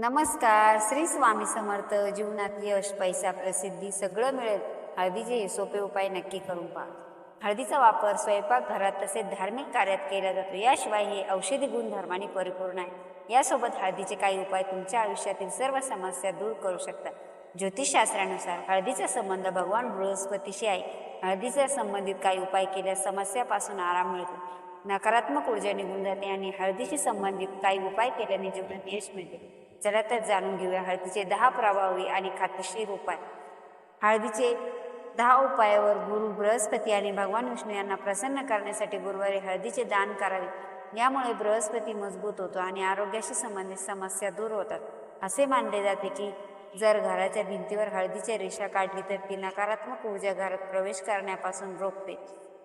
नमस्कार श्री स्वामी समर्थ. जीवनात यश पैसा प्रसिद्धी सगळं मिळेल. हळदीचे हे सोपे उपाय नक्की करून पहा. हळदीचा वापर स्वयंपाकघरात तसेच धार्मिक कार्यात केला जातो. याशिवाय हे औषधी गुणधर्माने परिपूर्ण आहे. यासोबत हळदीचे काही उपाय तुमच्या आयुष्यातील सर्व समस्या दूर करू शकतात. ज्योतिषशास्त्रानुसार हळदीचा संबंध भगवान बृहस्पतीशी आहे. हळदीच्या संबंधित काही उपाय केल्यास समस्यापासून आराम मिळतो. नकारात्मक ऊर्जा निघून जाते आणि हळदीशी संबंधित काही उपाय केल्याने जीवनात यश मिळते. चला तर जाणून घेऊया. हळदीचे दहा प्रभावी आणि खात्रीशीर उपाय. हळदीचे दहा उपायावर गुरु बृहस्पती आणि भगवान विष्णू यांना प्रसन्न करण्यासाठी गुरुवारी हळदीचे दान करावे. यामुळे बृहस्पती मजबूत होतो आणि आरोग्याशी संबंधित समस्या दूर होतात. असे मानले जाते की जर घराच्या भिंतीवर हळदीच्या रेषा काढली तर ती नकारात्मक ऊर्जा घरात प्रवेश करण्यापासून रोखते.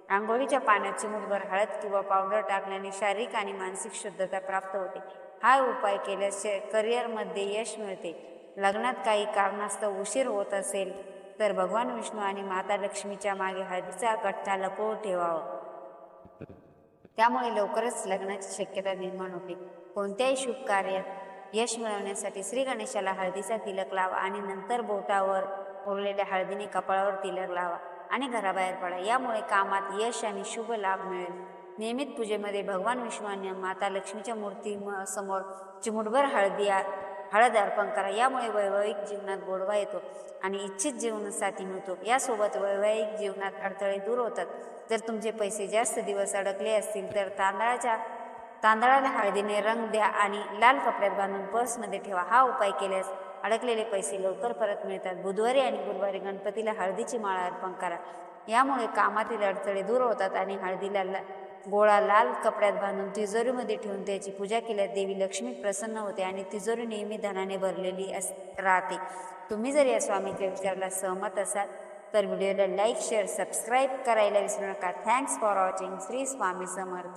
आंघोळीच्या पाण्यात चिमूटभर हळद किंवा पावडर टाकल्याने शारीरिक आणि मानसिक शुद्धता प्राप्त होते. हा उपाय केल्यास करिअरमध्ये यश मिळते. लग्नात काही कारणास्तव उशीर होत असेल तर भगवान विष्णू आणि माता लक्ष्मीच्या मागे हळदीचा कट्टा लपवून ठेवावा. त्यामुळे लवकरच लग्नाची शक्यता निर्माण होते. कोणत्याही शुभ कार्यात यश मिळवण्यासाठी श्री गणेशाला हळदीचा तिलक लावा आणि नंतर बोटावर उरलेल्या हळदीने कपाळावर तिलक लावा आणि घराबाहेर पडा. यामुळे कामात यश आणि शुभ लाभ मिळेल. नियमित पूजेमध्ये भगवान विष्णू माता लक्ष्मीच्या मूर्ती समोर चिमुटभर हळदी हळद अर्पण करा. यामुळे वैवाहिक जीवनात गोडवा येतो आणि इच्छित जीवनसाथी मिळतो. यासोबत वैवाहिक जीवनात अडथळे दूर होतात. जर तुमचे पैसे जास्त दिवस अडकले असतील तर तांदळाच्या तांदळाला हळदीने रंग द्या आणि लाल कपड्यात बांधून पर्समध्ये ठेवा. हा उपाय केल्यास अडकलेले पैसे लवकर परत मिळतात. बुधवारी आणि गुरुवारी गणपतीला हळदीची माळा अर्पण करा. यामुळे कामातील अडथळे दूर होतात आणि हळदीला गोळा लाल कपड्यात बांधून तिजोरीमध्ये ठेवून त्याची पूजा केल्यास देवी लक्ष्मी प्रसन्न होते आणि तिजोरी नेहमी धनाने भरलेली अस राहते. तुम्ही जर या स्वामीच्या विचाराला सहमत असाल तर व्हिडिओला लाईक शेअर सबस्क्राईब करायला विसरू नका. Thanks for watching Shri Swami Samarth.